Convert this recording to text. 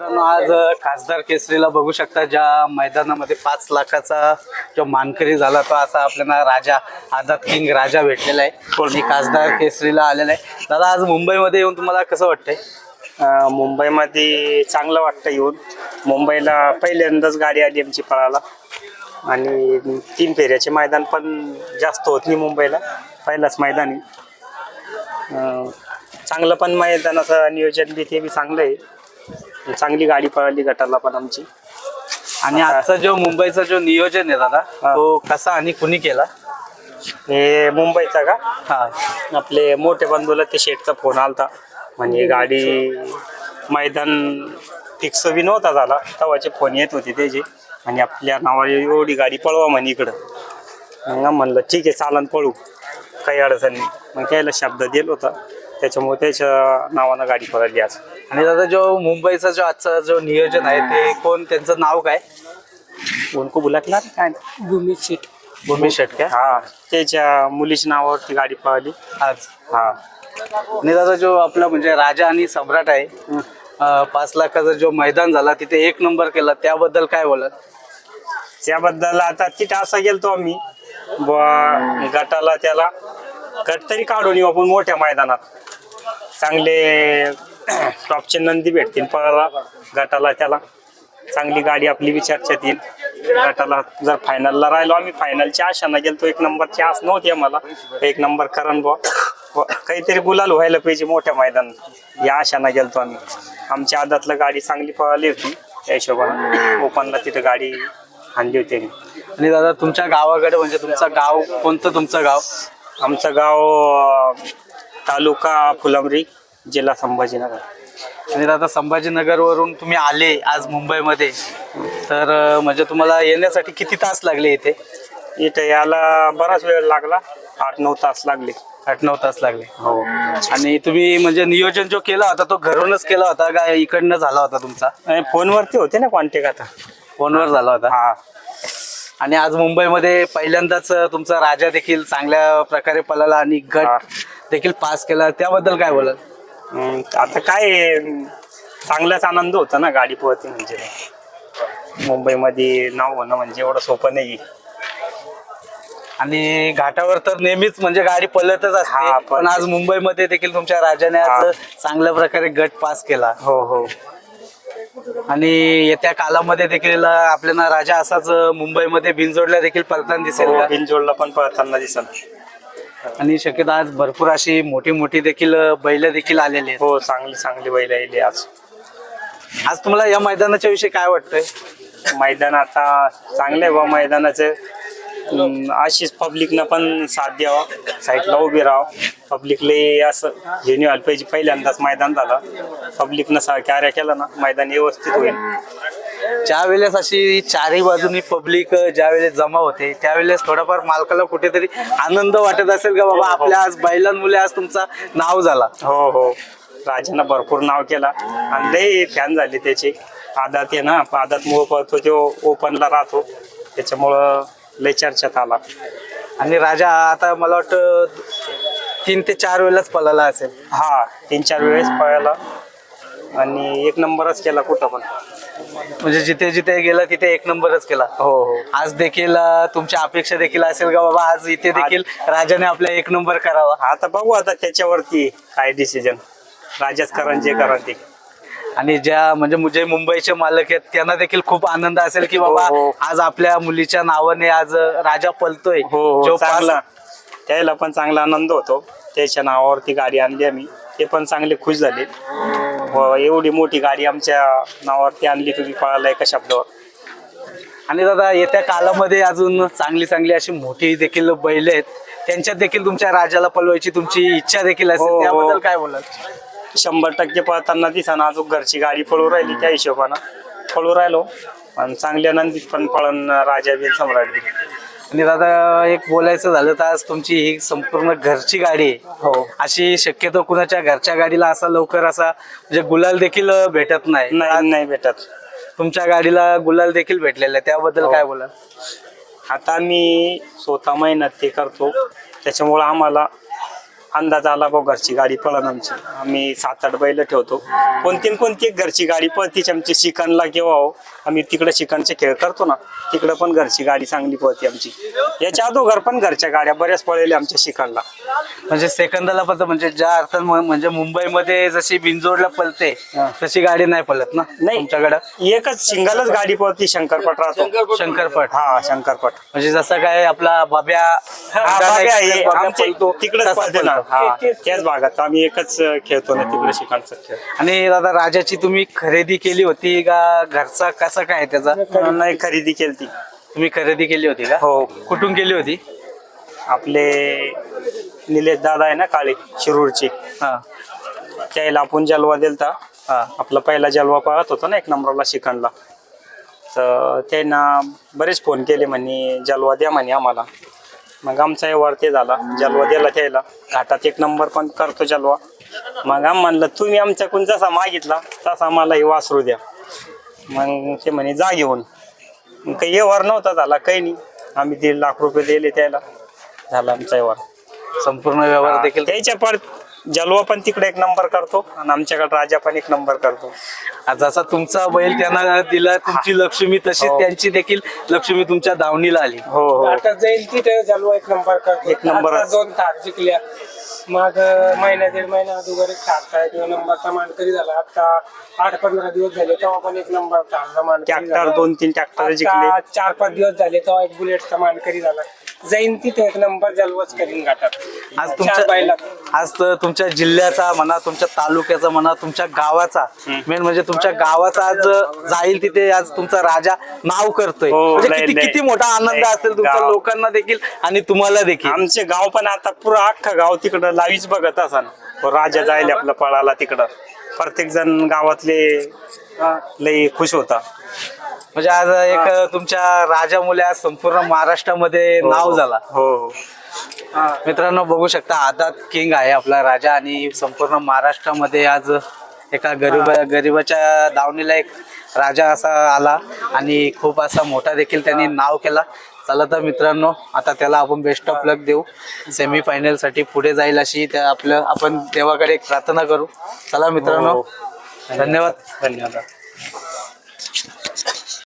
आज खासदार केसरीला बघू शकता ज्या मैदानामध्ये पाच लाखाचा जो मानकरी झाला तो असा आपल्याला राजा आझाद किंग राजा भेटलेला आहे. आणि खासदार केसरीला आलेला आहे. दादा आज मुंबईमध्ये येऊन तुम्हाला कसं वाटतंय? मुंबईमध्ये चांगलं वाटतं येऊन. मुंबईला पहिल्यांदाच गाडी आली आमची पळाला आणि तीन फेऱ्याचे मैदान पण जास्त होत नाही मुंबईला. पहिलाच मैदान चांगलं पण मैदानाचं नियोजन बी ते बी चांगलं आहे. चांगली गाडी पळाली गटाला पण आमची. आणि आजचा जो मुंबईचा जो नियोजन आहे दादा. तो कसा आणि कुणी केला? हे मुंबईचा का? हा. आपले मोठे बंधूला ते शेटचा फोन आलता. म्हणजे गाडी मैदान फिक्स बी नव्हता झाला. तेव्हाचे फोन येत होते त्याचे. आणि आपल्या नावाने एवढी गाडी पळवा म्हणे इकडं. मग म्हणलं ठीक आहे चालन पळू. काही अडचण नाही. मग त्याला शब्द दिला होता. त्याच्यामुळे त्याच्या नावानं गाडी पळाली आज. आणि दादा जो मुंबईचा जो आजचा जो नियोजन आहे ते कोण त्यांचं नाव काय? उनको बुलाकणार काय भूमी शेट भूमी शेट काय हा. त्याच्या मुलीच्या नावावरती गाडी पळाली. आज. हा. आणि दादा जो आपला म्हणजे राजा आणि सम्राट आहे अं, पाच लाखाचा जो मैदान झाला तिथे एक नंबर केला त्याबद्दल काय बोलाल? त्याबद्दल आता तिथं असं गेलतो आम्ही बुवा गटाला त्याला गट तरी काढून येऊ आपण मोठ्या मैदानात. चांगले टॉपचे नंदी भेटतील पळाला गटाला त्याला. चांगली गाडी आपली विचारच्यात येईल. गटाला जर फायनलला राहिलो आम्ही फायनलची आशा ना गेलतो. एक नंबरची आस नव्हती आम्हाला. एक नंबर करण बुवा. व काहीतरी गुलाल व्हायला पाहिजे मोठ्या मैदानात. या आशाना गेलतो आम्ही. आमच्या आदातला गाडी चांगली पळाली होती. त्या हिशोबानं. ओपनला तिथं गाडी आणली होती. आणि दादा तुमच्या गावाकडे म्हणजे तुमचं गाव कोणतं तुमचं गाव? आमचं गाव तालुका फुलंब्री जिल्हा संभाजीनगर. आणि दादा संभाजीनगरवरून तुम्ही आले आज मुंबईमध्ये तर अं, म्हणजे तुम्हाला येण्यासाठी किती तास लागले इथे? इथं याला बराच वेळ लागला आठ नऊ तास लागले. आठ नऊ तास लागले. हो. आणि तुम्ही म्हणजे नियोजन जो केला होता तो घरूनच केला होता का इकडनं झाला होता तुमचा? फोनवरती होते ना कॉन्टॅक्ट आता. फोनवर झाला होता? हा. आणि आज मुंबईमध्ये पहिल्यांदाच तुमचा राजा देखील चांगल्या प्रकारे पळाला आणि हा. देखील पास केला. त्याबद्दल काय बोलाल? आता काय अं, चांगलाच आनंद होता ना गाडी पोहते म्हणजे. मुंबईमध्ये नाव होणं म्हणजे एवढं सोपं नाही आणि घाटावर तर नेहमीच म्हणजे गाडी पळतच हा, असते. पण- पण आज मुंबईमध्ये देखील तुमच्या राजाने आज. चांगल्या प्रकारे गट पास केला. हो हो. आणि येत्या कालामध्ये देखील आपल्याला राजा असाच मुंबईमध्ये बिनजोडला देखील पळताना दिसेल हो का? बिनजोडला पण पळताना दिसल. आणि शक्यता आज भरपूर अशी मोठी मोठी देखील बैल देखील आलेली आहेत. हो चांगली चांगली बैल येईल आज. आज तुम्हाला या मैदानाच्या विषयी काय वाटतंय? मैदान आता चांगलं आहे बा मैदानाचं. अं, अशीच पब्लिकनं पण साथ द्यावा. साईडला उभी राहा पब्लिकले असं हे नाही व्हायला पाहिजे. पहिल्यांदाच मैदान झालं. पब्लिकनं सहकार्य केलं ना मैदान व्यवस्थित होईल. ज्या वेळेस अशी चारही बाजूनी पब्लिक ज्या वेळेस जमा होते त्यावेळेस थोडाफार मालकाला कुठेतरी आनंद वाटत असेल का बाबा आपल्या आज बैलांमुळे आज तुमचा नाव झाला. हो हो. राजानं भरपूर नाव केला आणि लय फॅन झाले त्याचे. आदात आहे ना आदात मुळे पळतो तो ओपनला राहतो. त्याच्यामुळं लय चर्चेत आला. आणि राजा आता मला वाटतं तीन ते चार वेळेलाच पळाला असेल. हा तीन चार वेळेस पळाला. आणि एक नंबरच केला कुठं पण. म्हणजे जिथे जिथे गेला तिथे एक नंबरच केला. हो हो. आज देखील अं, तुमच्या अपेक्षा देखील असेल का बाबा आज इथे देखील राजाने आपला एक नंबर करावा? आता बघू आता त्याच्यावरती काय डिसिजन राजाच करण जे करण ते. आणि ज्या म्हणजे जे मुंबईचे मालक आहेत त्यांना देखील खूप आनंद असेल की बाबा हो, हो. आज आपल्या मुलीच्या नावाने आज राजा पलतोय. हो हो. जो पास- चांगला. त्याला पण चांगला आनंद होतो. त्याच्या नावावरती गाडी आणली आम्ही. ते पण चांगले खुश झाले. व एवढी मोठी गाडी आमच्या नावावरती आणली तुम्ही पळाला एका शब्दावर? आणि दादा येत्या कालामध्ये अजून चांगली चांगली अशी मोठी देखील बैल आहेत. त्यांच्यात देखील तुमच्या राजाला पलवायची तुमची इच्छा देखील हो, असेल हो. त्याबद्दल काय बोलाल? शंभर टक्के पळताना दिसा अजून घरची गाडी पळू राहिली त्या हिशोबानं. पळू राहिलो. आणि चांगल्या नंदीत पण पळण राजा बिन सम्राट बी आणि दादा एक बोलायचं झालं तर आज तुमची ही संपूर्ण घरची गाडी आहे. हो. अशी शक्यतो कुणाच्या घरच्या गाडीला असा लवकर असा म्हणजे गुलाल देखील भेटत नाही. नाही नाही भेटत. तुमच्या गाडीला गुलाल देखील भेटलेला आहे. त्याबद्दल हो. काय बोलाल? आता मी स्वतः मेहनत ते करतो. त्याच्यामुळं आम्हाला अंदाज आला भाऊ घरची गाडी पळण आमची. आम्ही सात आठ बैल ठेवतो. कोणती न कोणती एक घरची गाडी पळतीच आमची. शिकणला किंवा हो आम्ही तिकडे शिकणचे खेळ करतो ना. तिकडे पण घरची गाडी चांगली पळते आमची. याच्या अगोदर पण घरच्या गाड्या बऱ्याच पळलेल्या आमच्या शिकणला म्हणजे सेकंदाला पलत म्हणजे ज्या अर्थात म्हणजे मुंबईमध्ये जशी बिंजोडला पलते तशी गाडी नाही पलत ना नाही. तुमच्याकडं? एकच सिंगलच गाडी पळती शंकरपट राहतो. शंकरपट. हा शंकरपट. म्हणजे जसं काय आपला बाब्या हा, आमच्या पळतो, तिकडेच पळते ना. पळतो. हा त्याच भागात आम्ही एकच खेळतो ना तिकडे शिकायचा खेळ. आणि दादा राजाची तुम्ही खरेदी केली होती का? घरचा कसा काय त्याचा? नाही खरेदी केली तुम्ही खरेदी केली होती का? हो. कुठून केली होती? आपले निलेश दादा आहे ना काळे शिरूरचे. हा. त्याला आपण जलवा दिलता. हा. आपला पहिला जलवा पाहत होता ना एक नंबरला शिकणला तर त्यांना बरेच फोन केले म्हणे जलवा द्या म्हणे आम्हाला. मग आमचा व्यवहार ते झाला जलवा दिला त्याला. घाटात एक नंबर पण करतो जलवा. मग आम म्हणलं तुम्ही आमच्याकडून जसा मागितला तसा आम्हाला हे वासरू द्या. मग ते म्हणे जा घेऊन. मग काही व्यवहार नव्हता झाला काही नाही. आम्ही दीड लाख रुपये दिले त्याला. झाला आमचा व्यवहार संपूर्ण व्यवहार देखील त्याच्या पर जलवा पण तिकडे एक नंबर करतो आणि आमच्याकडे राजा पण एक नंबर करतो. जसा तुमचा बैल त्यांना दिला तुमची लक्ष्मी तशीच हो. त्यांची देखील लक्ष्मी तुमच्या दावणीला आली. हो हो. आता जाईल तिथे झालो एक नंबर करतो. एक नंबरच. आता दोन थार जिंकल्या. मग महिना दीड महिना अगोदर एक थारचा एक नंबरचा मानकरी झाला. आता आठ पंधरा दिवस झाले तेव्हा पण एक नंबर थारचा मानकरी ट्रॅक्टर. दोन तीन ट्रॅक्टर जिंकले. आता चार पाच दिवस झाले तेव्हा एक बुलेटचा मानकरी झाला. जाईन तिथे एक नंबर जलवच करीन घाटात. आज चार तुमच्या बैलात. आज तर तुमच्या जिल्ह्याचा म्हणा तुमच्या तालुक्याचा म्हणा तुमच्या गावाचा. मेन म्हणजे तुमच्या गावाचा आज जाईल तिथे आज तुमचा राजा नाव करतोय. हो, म्हणजे लय- किती लय- किती मोठा आनंद लय असेल तुमच्या गाव. लोकांना देखील आणि तुम्हाला देखील. आमचे गाव पण आता पुरं अख्खा गाव तिकडं लावीच बघत असा राजा जायला आपलं पळाला तिकडं. प्रत्येक जण गावातले लई खुश होता. म्हणजे आज एक तुमच्या राजामुळे आज संपूर्ण महाराष्ट्रामध्ये नाव झाला. हो हो. मित्रांनो बघू शकता आदात किंग आहे आपला राजा आणि संपूर्ण महाराष्ट्रामध्ये आज एका गरीब गरीबाच्या दावणीला एक राजा असा आला आणि खूप असा मोठा देखील त्यांनी नाव केला. चला तर मित्रांनो आता त्याला आपण बेस्ट ऑफ लक देऊ. सेमी फायनलसाठी पुढे जाईल अशी त्या आपलं आपण देवाकडे एक प्रार्थना करू. चला मित्रांनो हो. धन्यवाद. धन्यवाद.